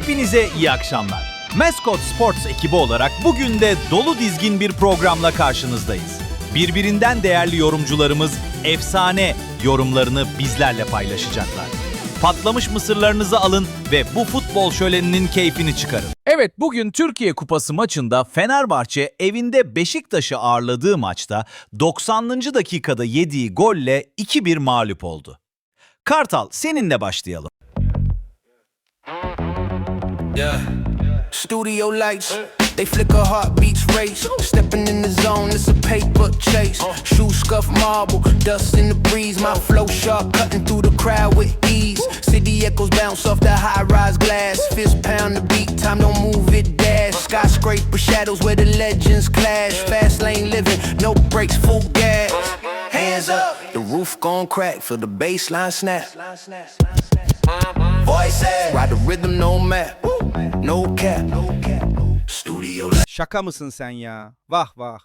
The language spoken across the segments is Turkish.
Hepinize iyi akşamlar. Mascot Sports ekibi olarak bugün de dolu dizgin bir programla karşınızdayız. Birbirinden değerli yorumcularımız efsane yorumlarını bizlerle paylaşacaklar. Patlamış mısırlarınızı alın ve bu futbol şöleninin keyfini çıkarın. Evet bugün Türkiye Kupası maçında Fenerbahçe evinde Beşiktaş'ı ağırladığı maçta 90. dakikada yediği golle 2-1 mağlup oldu. Kartal seninle başlayalım. Yeah. Studio lights, they flicker, heartbeats race. Stepping in the zone, it's a paper chase. Shoes scuff marble, dust in the breeze. My flow sharp, cutting through the crowd with ease. City echoes bounce off the high rise glass. Fist pound the beat, time don't move it, dash. Skyscraper shadows where the legends clash. Fast lane living, no brakes, full gas. Hands up, the roof gon' crack, feel the baseline snap. Voices, ride the rhythm, no map, no cap. Studio lights. Şaka mısın sen ya? Vah vah.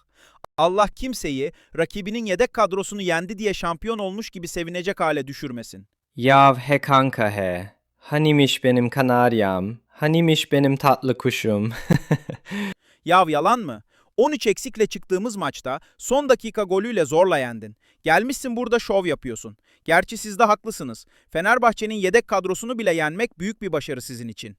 Allah kimseyi rakibinin yedek kadrosunu yendi diye şampiyon olmuş gibi sevinecek hale düşürmesin. Yav he kanka he. Hanimiş benim kanaryam. Hanimiş benim tatlı kuşum. Yav yalan mı? 13 eksikle çıktığımız maçta son dakika golüyle zorla yendin. Gelmişsin burada şov yapıyorsun. Gerçi siz de haklısınız. Fenerbahçe'nin yedek kadrosunu bile yenmek büyük bir başarı sizin için.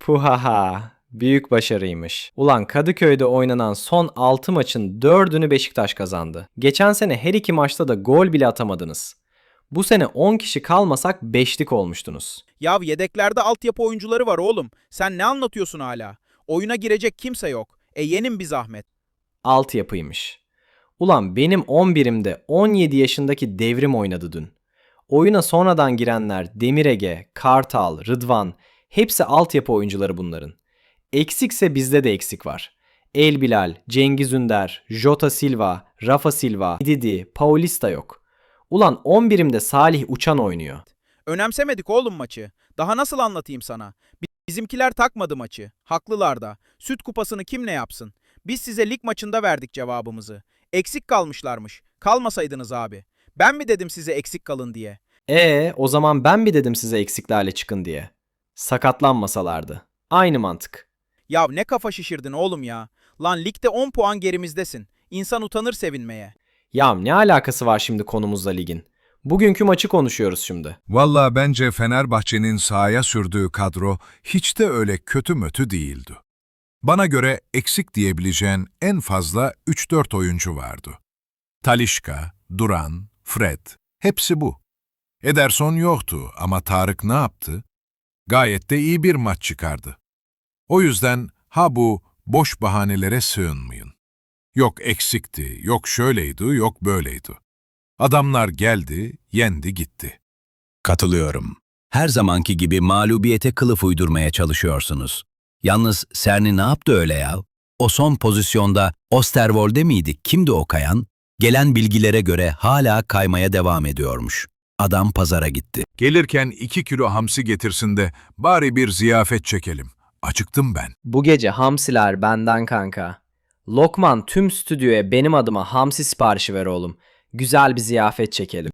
Puhaha. Büyük başarıymış. Ulan Kadıköy'de oynanan son 6 maçın 4'ünü Beşiktaş kazandı. Geçen sene her iki maçta da gol bile atamadınız. Bu sene 10 kişi kalmasak 5'lik olmuştunuz. Yav yedeklerde altyapı oyuncuları var oğlum. Sen ne anlatıyorsun hala? Oyuna girecek kimse yok. E yenin bir zahmet. Alt yapıymış. Ulan benim 11'imde 17 yaşındaki devrim oynadı dün. Oyuna sonradan girenler Demir Ege, Kartal, Rıdvan hepsi altyapı oyuncuları bunların. Eksikse bizde de eksik var. El Bilal, Cengiz Ünder, Jota Silva, Rafa Silva, Didi, Paulista yok. Ulan 11'imde Salih Uçan oynuyor. Önemsemedik oğlum maçı. Daha nasıl anlatayım sana? Bi- Bizimkiler takmadı maçı. Haklılar da. Süt kupasını kim ne yapsın? Biz size lig maçında verdik cevabımızı. Eksik kalmışlarmış. Kalmasaydınız abi. Ben mi dedim size eksik kalın diye? E o zaman ben mi dedim size eksiklerle çıkın diye? Sakatlanmasalardı. Aynı mantık. Ya ne kafa şişirdin oğlum ya. Lan ligde 10 puan gerimizdesin. İnsan utanır sevinmeye. Ya ne alakası var şimdi konumuzla ligin? Bugünkü maçı konuşuyoruz şimdi. Valla bence Fenerbahçe'nin sahaya sürdüğü kadro hiç de öyle kötü mötü değildi. Bana göre eksik diyebileceğin en fazla 3-4 oyuncu vardı. Talişka, Duran, Fred, hepsi bu. Ederson yoktu ama Tarık ne yaptı? Gayet de iyi bir maç çıkardı. O yüzden ha bu boş bahanelere sığınmayın. Yok eksikti, yok şöyleydi, yok böyleydi. Adamlar geldi, yendi gitti. Katılıyorum. Her zamanki gibi mağlubiyete kılıf uydurmaya çalışıyorsunuz. Yalnız Serni ne yaptı öyle ya? O son pozisyonda Osterwolde miydi? Kimdi o kayan? Gelen bilgilere göre hala kaymaya devam ediyormuş. Adam pazara gitti. Gelirken iki kilo hamsi getirsin de bari bir ziyafet çekelim. Acıktım ben. Bu gece hamsiler benden kanka. Lokman tüm stüdyoya benim adıma hamsi siparişi ver oğlum. Güzel bir ziyafet çekelim.